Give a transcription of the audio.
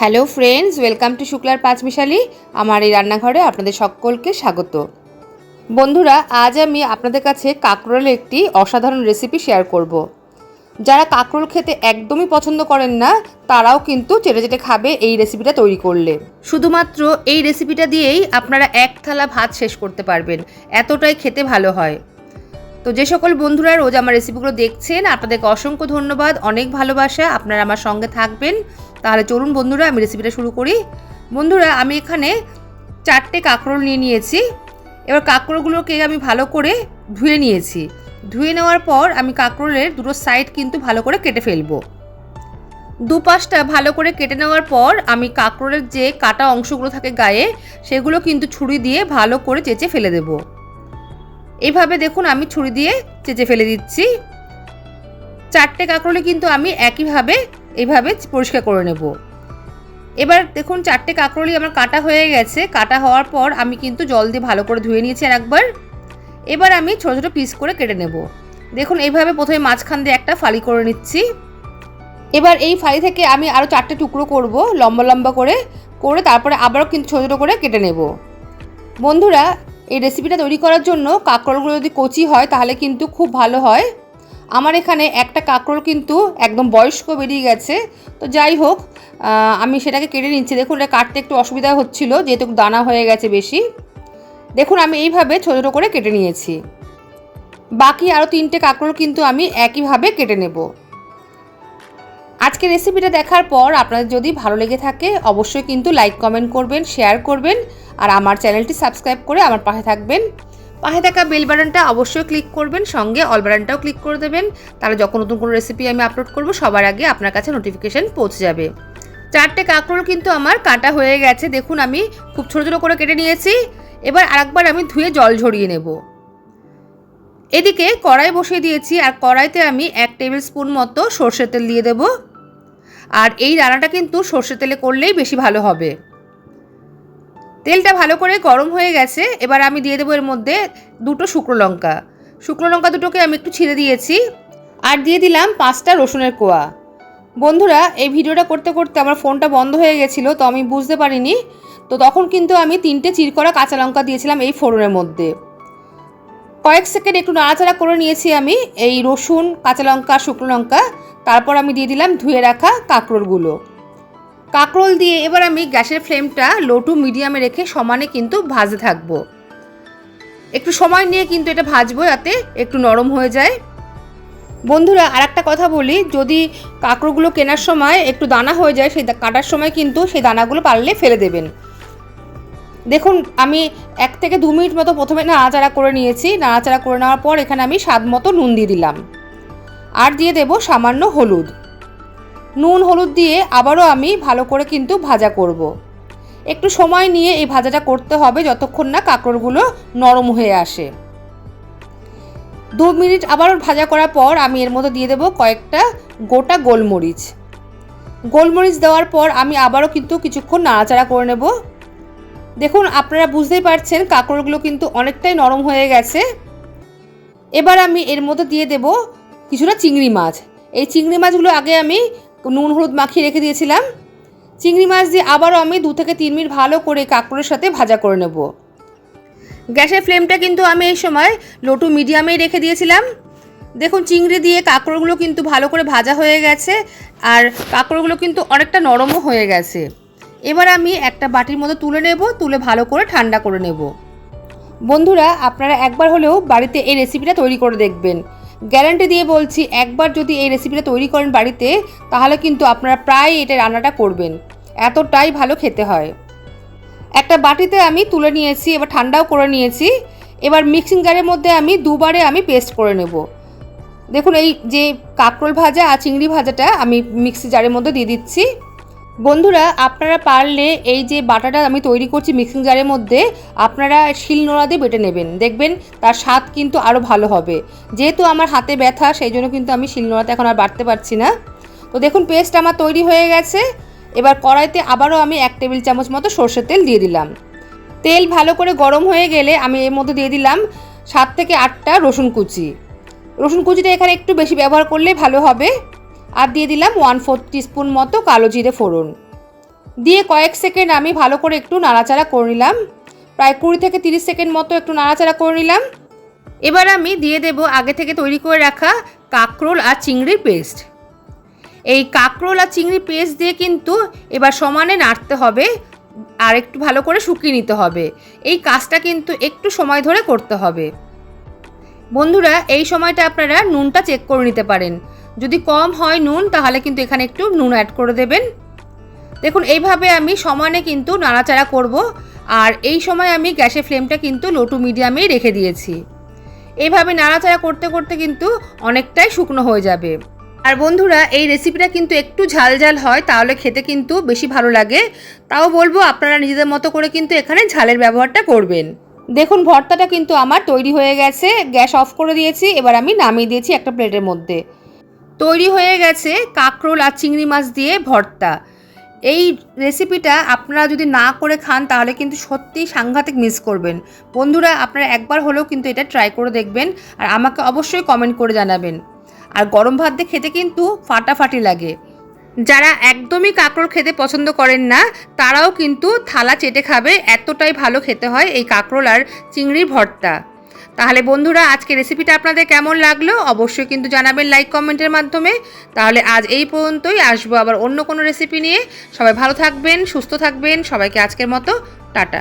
Hello friends, welcome to শুক্লার পাঁচমিশালি। আমার এই রান্নাঘরে আপনাদের সকলকে স্বাগত। বন্ধুরা, আজ আমি আপনাদের কাছে কাঁকরোলের একটি অসাধারণ রেসিপি শেয়ার করব। যারা কাঁকরোল খেতে একদমই পছন্দ করেন না, তারাও কিন্তু চেটে চেটে খাবে এই রেসিপিটা তৈরি করলে। শুধুমাত্র এই রেসিপিটা দিয়েই আপনারা এক থালা ভাত শেষ করতে পারবেন। এতটাই খেতে ভালো হয়। তো যে সকল বন্ধুরা রোজ আমার রেসিপিগুলো দেখছেন, আপনাদেরকে অসংখ্য ধন্যবাদ, অনেক ভালোবাসা। আপনারা আমার সঙ্গে থাকবেন। তাহলে চলুন বন্ধুরা, আমি রেসিপিটা শুরু করি। বন্ধুরা, আমি এখানে চারটে কাঁকরোল নিয়ে নিয়েছি। এবার কাঁকরোলগুলোকে আমি ভালো করে ধুয়ে নিয়েছি। ধুয়ে নেওয়ার পর আমি কাঁকরোলের দুটো সাইড কিন্তু ভালো করে কেটে ফেলব। দুপাশটা ভালো করে কেটে নেওয়ার পর আমি কাঁকরোলের যে কাটা অংশগুলো থাকে গায়ে, সেগুলো কিন্তু ছুরি দিয়ে ভালো করে চেঁচে ফেলে দেবো। এইভাবে দেখুন আমি ছুরি দিয়ে চেঁচে ফেলে দিচ্ছি। চারটে কাঁকরোলে কিন্তু আমি একইভাবে এইভাবে পরিষ্কার করে নেব। এবার দেখুন চারটে কাঁকরোলি আমার কাটা হয়ে গেছে। কাটা হওয়ার পর আমি কিন্তু জল দিয়ে ভালো করে ধুয়ে নিয়েছি একবার এবার আমি ছোটো ছোটো পিস করে কেটে নেব। দেখুন এইভাবে প্রথমে মাঝখান দিয়ে একটা ফালি করে নিচ্ছি। এবার এই ফালি থেকে আমি আরও চারটে টুকরো করব, লম্বা লম্বা করে। করে তারপরে আবারও কিন্তু ছোটো ছোটো করে কেটে নেব। বন্ধুরা এই রেসিপিটা তৈরি করার জন্য কাঁকরোলগুলো যদি কচি হয়, তাহলে কিন্তু খুব ভালো হয়। আমার এখানে একটা কাঁকরোল কিন্তু একদম বয়স্ক বেরিয়ে গেছে। তো যাই হোক আমি সেটাকে কেটে নিচ্ছি। দেখুন, এটা কাটতে একটু অসুবিধা হচ্ছিল, যেহেতু দানা হয়ে গেছে বেশি। দেখুন, আমি এইভাবে ছোটো ছোটো করে কেটে নিয়েছি। বাকি আরও তিনটে কাঁকরোল কিন্তু আমি একইভাবে কেটে নেব। আজকে রেসিপিটা দেখার পর আপনাদের যদি ভালো লেগে থাকে, অবশ্যই কিন্তু লাইক কমেন্ট করবেন শেয়ার করবেন আর আমার চ্যানেলটি সাবস্ক্রাইব করে আমার পাশে থাকবেন। পাশে থাকা বেল বাটনটা অবশ্যই ক্লিক করবেন, সঙ্গে অল বাটনটাও ক্লিক করে দেবেন। তাহলে যখন নতুন কোনো রেসিপি আমি আপলোড করব, সবার আগে আপনার কাছে নোটিফিকেশান পৌঁছে যাবে। চারটে কাঁকরোল কিন্তু আমার কাটা হয়ে গেছে। দেখুন আমি খুব ছোটো ছোটো করে কেটে নিয়েছি। এবার আরেকবার আমি ধুয়ে জল ঝরিয়ে নেব। এদিকে কড়াই বসিয়ে দিয়েছি। আর কড়াইতে আমি এক টেবিল স্পুন মতো সর্ষের তেল দিয়ে দেব। আর এই রান্নাটা কিন্তু সর্ষের তেলে করলেই বেশি ভালো হবে। তেলটা ভালো করে গরম হয়ে গেছে, এবার আমি দিয়ে দেবো এর মধ্যে দুটো শুকনো লঙ্কা। শুকনো লঙ্কা দুটোকে আমি একটু ছিঁড়ে দিয়েছি, আর দিয়ে দিলাম পাঁচটা রসুনের কোয়া। বন্ধুরা, এই ভিডিওটা করতে করতে আমার ফোনটা বন্ধ হয়ে গেছিল, তো আমি বুঝতে পারিনি। তো তখন কিন্তু আমি তিনটে চিরকরা কাঁচা লঙ্কা দিয়েছিলাম এই ফোড়নের মধ্যে। কয়েক সেকেন্ড একটু নাড়াচাড়া করে নিয়েছি আমি। এই রসুন, কাঁচা লঙ্কা, শুকনো লঙ্কা, তারপর আমি দিয়ে দিলাম ধুয়ে রাখা কাঁকরোলগুলো। কাঁকরোল দিয়ে এবার আমি গ্যাসের ফ্লেমটা লো টু মিডিয়ামে রেখে সমানে কিন্তু ভাজতে থাকব। একটু সময় নিয়ে কিন্তু এটা ভাজবো যাতে একটু নরম হয়ে যায়। বন্ধুরা আর একটা কথা বলি, যদি কাঁকড়োগুলো কেনার সময় একটু দানা হয়ে যায়, সেই কাটার সময় কিন্তু সেই দানাগুলো পারলে ফেলে দেবেন। দেখুন, আমি এক থেকে দু মিনিট মতো প্রথমে নাড়াচাড়া করে নিয়েছি। নাড়াচাড়া করে নেওয়ার পর এখানে আমি স্বাদ মতো নুন দিয়ে দিলাম। আর দিয়ে দেব সামান্য হলুদ। নুন, হলুদ দিয়ে আবারও আমি ভালো করে কিন্তু ভাজা করব। একটু সময় নিয়ে এই ভাজাটা করতে হবে যতক্ষণ না কাঁকড়গুলো নরম হয়ে আসে। দু মিনিট আবার ভাজা করার পর আমি এর মধ্যে দিয়ে দেবো কয়েকটা গোটা গোলমরিচ। গোলমরিচ দেওয়ার পর আমি আবারও কিন্তু কিছুক্ষণ নাড়াচাড়া করে নেব। দেখুন, আপনারা বুঝতেই পারছেন, কাঁকড়গুলো কিন্তু অনেকটাই নরম হয়ে গেছে। এবার আমি এর মধ্যে দিয়ে দেব কিছুটা চিংড়ি মাছ। এই চিংড়ি মাছগুলো আগে আমি নুন, হলুদ মাখিয়ে রেখে দিয়েছিলাম। চিংড়ি মাছ দিয়ে আবারও আমি দু থেকে তিন মিনিট ভালো করে কাঁকড়ের সাথে ভাজা করে নেব। গ্যাসের ফ্লেমটা কিন্তু আমি এই সময় লো টু মিডিয়ামেই রেখে দিয়েছিলাম। দেখুন, চিংড়ি দিয়ে কাঁকড়গুলো কিন্তু ভালো করে ভাজা হয়ে গেছে, আর কাঁকড়গুলো কিন্তু অনেকটা নরমও হয়ে গেছে। এবার আমি একটা বাটির মধ্যে তুলে নেব, তুলে ভালো করে ঠান্ডা করে নেব। বন্ধুরা, আপনারা একবার হলেও বাড়িতে এই রেসিপিটা তৈরি করে দেখবেন। গ্যারান্টি দিয়ে বলছি, একবার যদি এই রেসিপিটা তৈরি করেন বাড়িতে, তাহলে কিন্তু আপনারা প্রায় এটা রান্নাটা করবেন। এতটাই ভালো খেতে হয়। একটা বাটিতে আমি তুলে নিয়েছি, এবার ঠান্ডাও করে নিয়েছি। এবার মিক্সিং জারের মধ্যে আমি দুবারে আমি পেস্ট করে নেব। দেখুন, এই যে কাঁকরোল ভাজা আর চিংড়ি ভাজাটা আমি মিক্সি জারের মধ্যে দিয়ে দিচ্ছি। বন্ধুরা, আপনারা পারলে এই যে বাটাটা আমি তৈরি করছি মিক্সিং জারের মধ্যে, আপনারা শিল নোড়া দিয়ে বেটে নেবেন। দেখবেন তার স্বাদ কিন্তু আরও ভালো হবে। যেহেতু আমার হাতে ব্যথা, সেই জন্য কিন্তু আমি শিল নোড়াতে এখন আর বাড়তে পারছি না। তো দেখুন, পেস্ট আমার তৈরি হয়ে গেছে। এবার কড়াইতে আবারও আমি এক টেবিল চামচ মতো সর্ষের তেল দিয়ে দিলাম। তেল ভালো করে গরম হয়ে গেলে আমি এর মধ্যে দিয়ে দিলাম সাত থেকে আটটা রসুন কুচি। রসুন কুচিটা এখানে একটু বেশি ব্যবহার করলে ভালো হবে। আর দিয়ে দিলাম ওয়ান ফোর টিস্পুন মতো কালো জিরে ফোড়ন। দিয়ে কয়েক সেকেন্ড আমি ভালো করে একটু নাড়াচাড়া করে নিলাম। প্রায় কুড়ি থেকে তিরিশ সেকেন্ড মতো একটু নাড়াচাড়া করে নিলাম। এবার আমি দিয়ে দেব আগে থেকে তৈরি করে রাখা কাঁকরোল আর চিংড়ির পেস্ট। এই কাঁকরোল আর চিংড়ি পেস্ট দিয়ে কিন্তু এবার সমানে নাড়তে হবে আর একটু ভালো করে শুকিয়ে নিতে হবে। এই কাজটা কিন্তু একটু সময় ধরে করতে হবে। বন্ধুরা, এই সময়টা আপনারা নুনটা চেক করে নিতে পারেন। যদি কম হয় নুন, তাহলে কিন্তু এখানে একটু নুন অ্যাড করে দেবেন। দেখুন, এইভাবে আমি সমানে কিন্তু নাড়াচাড়া করব। আর এই সময় আমি গ্যাসের ফ্লেমটা কিন্তু লো টু মিডিয়ামেই রেখে দিয়েছি। এইভাবে নাড়াচাড়া করতে করতে কিন্তু অনেকটাই শুকনো হয়ে যাবে। আর বন্ধুরা, এই রেসিপিটা কিন্তু একটু ঝাল ঝাল হয়, তাহলে খেতে কিন্তু বেশি ভালো লাগে। তাও বলব, আপনারা নিজেদের মতো করে কিন্তু এখানে ঝালের ব্যবহারটা করবেন। দেখুন, ভর্তাটা কিন্তু আমার তৈরি হয়ে গেছে। গ্যাস অফ করে দিয়েছি, এবার আমি নামিয়ে দিয়েছি একটা প্লেটের মধ্যে। তৈরি হয়ে গেছে কাঁকরোল আর চিংড়ি মাছ দিয়ে ভর্তা। এই রেসিপিটা আপনারা যদি না করে খান, তাহলে কিন্তু সত্যি সাংঘাতিক মিস করবেন। বন্ধুরা, আপনারা একবার হলেও কিন্তু এটা ট্রাই করে দেখবেন আর আমাকে অবশ্যই কমেন্ট করে জানাবেন। আর গরম ভাত দিয়ে খেতে কিন্তু ফাটাফাটি লাগে। যারা একদমই কাঁকরোল খেতে পছন্দ করেন না, তারাও কিন্তু থালা চেটে খাবে, এতটাই ভালো খেতে হয় এই কাঁকরোল আর চিংড়ির ভর্তা। তাহলে বন্ধুরা আজকে রেসিপিটা আপনাদের কেমন লাগল? অবশ্যই কিন্তু জানাবেন লাইক কমেন্টের মাধ্যমে। তাহলে আজ এই পর্যন্তই, আসব আবার অন্য কোনো রেসিপি নিয়ে। সবাই ভালো থাকবেন, সুস্থ থাকবেন। সবাইকে আজকের মতো, টাটা।